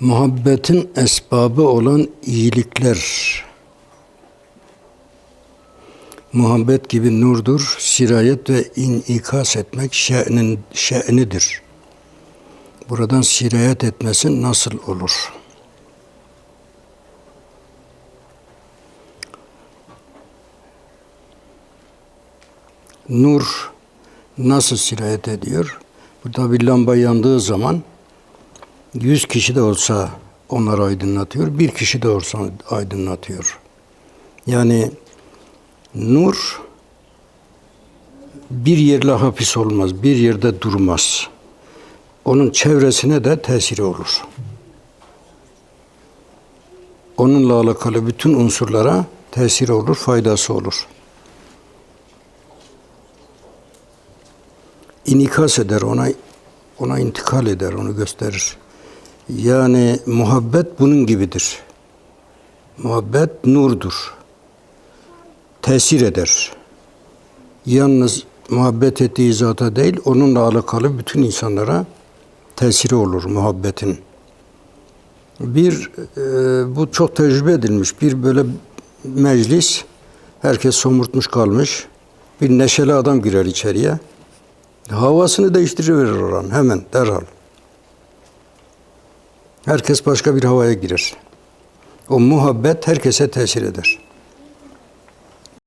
Muhabbetin esbabı olan iyilikler. Muhabbet gibi nurdur, sirayet ve inikas etmek şe'nin, şe'nidir. Buradan sirayet etmesi nasıl olur? Nur nasıl sirayet ediyor? Burada bir lamba yandığı zaman 100 kişi de olsa onları aydınlatıyor, bir kişi de olsa aydınlatıyor. Yani nur bir yerle hapis olmaz, bir yerde durmaz. Onun çevresine de tesiri olur. Onunla alakalı bütün unsurlara tesiri olur, faydası olur. İnikas eder, ona ona intikal eder, onu gösterir. Yani muhabbet bunun gibidir. Muhabbet nurdur. Tesir eder. Yalnız muhabbet ettiği zata değil, onunla alakalı bütün insanlara tesiri olur muhabbetin. Bir, e, bu çok tecrübe edilmiş, bir böyle meclis, herkes somurtmuş kalmış, bir neşeli adam girer içeriye, havasını değiştiriverir oranın hemen, derhal. Herkes başka bir havaya girer. O muhabbet herkese tesir eder.